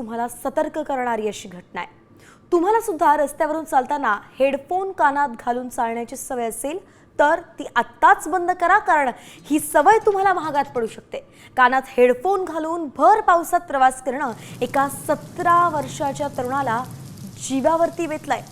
तुम्हाला सतर्क करणारी अशी घटना आहे. तुम्हाला सुद्धा रस्त्यावरून चालताना हेडफोन कानात घालून चालण्याची सवय असेल तर ती आत्ताच बंद करा कारण ही सवय तुम्हाला महागात पडू शकते. कानात हेडफोन घालून भर पावसात प्रवास करणं एका सतरा वर्षाच्या तरुणाला जीवावरती वेतलाय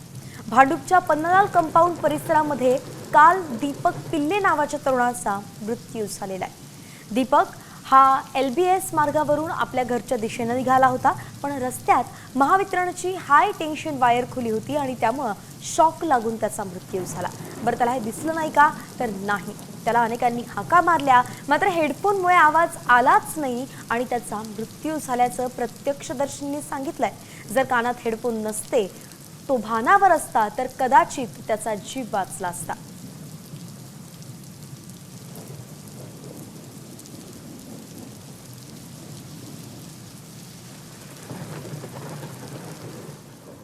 भांडूपच्या पन्नालाल कंपाऊंड परिसरामध्ये काल दीपक पिल्ले नावाच्या तरुणाचा मृत्यू झालेला आहे. दीपक हा एल बी एस मार्गावरून आपल्या घरच्या दिशेनं निघाला होता पण रस्त्यात महावितरणची हाय टेन्शन वायर खुली होती आणि त्यामुळं शॉक लागून त्याचा मृत्यू झाला. बरं त्याला हे दिसलं नाही का? तर नाही. त्याला अनेकांनी हाका मारल्या मात्र हेडफोनमुळे आवाज आलाच नाही आणि त्याचा मृत्यू झाल्याचं प्रत्यक्षदर्शींनी सांगितलंय. जर कानात हेडफोन नसते तो भानावर असता तर कदाचित त्याचा जीव वाचला असता.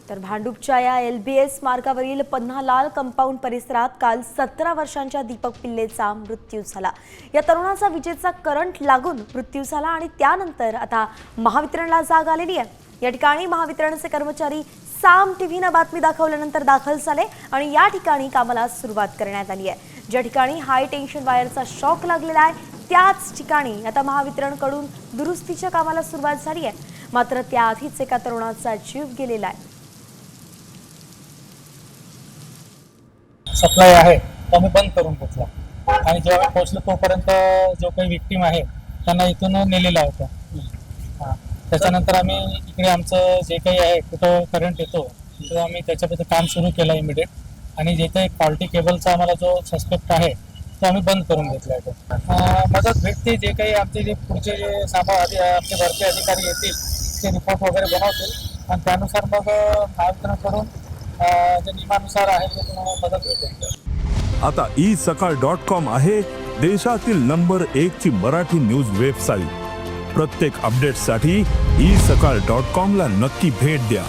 तर भांडूपच्या या एल बी एस मार्गावरील पन्हालाल कंपाऊंड परिसरात काल सतरा वर्षांच्या दीपक पिल्लेचा मृत्यू झाला. या तरुणाचा विजेचा करंट लागून मृत्यू झाला आणि त्यानंतर आता महावितरणला जाग आलेली आहे. या ठिकाणी महावितरणचे कर्मचारी साम टीव्हीनं बातमी दाखवल्यानंतर दाखल झाले आणि या ठिकाणी कामाला सुरुवात करण्यात आली आहे. ज्या ठिकाणी हाय टेन्शन वायरचा शॉक लागलेला आहे त्याच ठिकाणी आता महावितरणकडून दुरुस्तीच्या कामाला सुरुवात झाली आहे. मात्र त्याआधीच एका तरुणाचा जीव गेलेला आहे. सप्लाय आहे तो आम्ही बंद करून घेतला. आणि जेव्हा मी पोहोचलो तोपर्यंत जो काही विक्टीम आहे त्यांना इथून नेलेला होता. त्याच्यानंतर आम्ही इकडे आमचं जे काही आहे कुठं करंट येतो तो आम्ही त्याच्याबद्दल काम सुरू केलं इमिडिएट आणि जे काही क्वालिटी केबलचा आम्हाला जो सस्पेक्ट आहे तो आम्ही बंद करून घेतला आहे. तो. मदत भेटते जे काही आमचे जे पुढचे जे सामा आमचे वरचे अधिकारी येतील ते रिपोर्ट वगैरे बनवतील. आणि त्यानुसार मग महावितरणकडून नियमानुसार आहे ते तुम्हाला मदत होते आता ई सकाळ डॉट कॉम आहे देशातील नंबर एक ची मराठी न्यूज वेबसाईट प्रत्येक अपडेटसाठी ई सकाळ डॉट कॉम ला नक्की भेट द्या.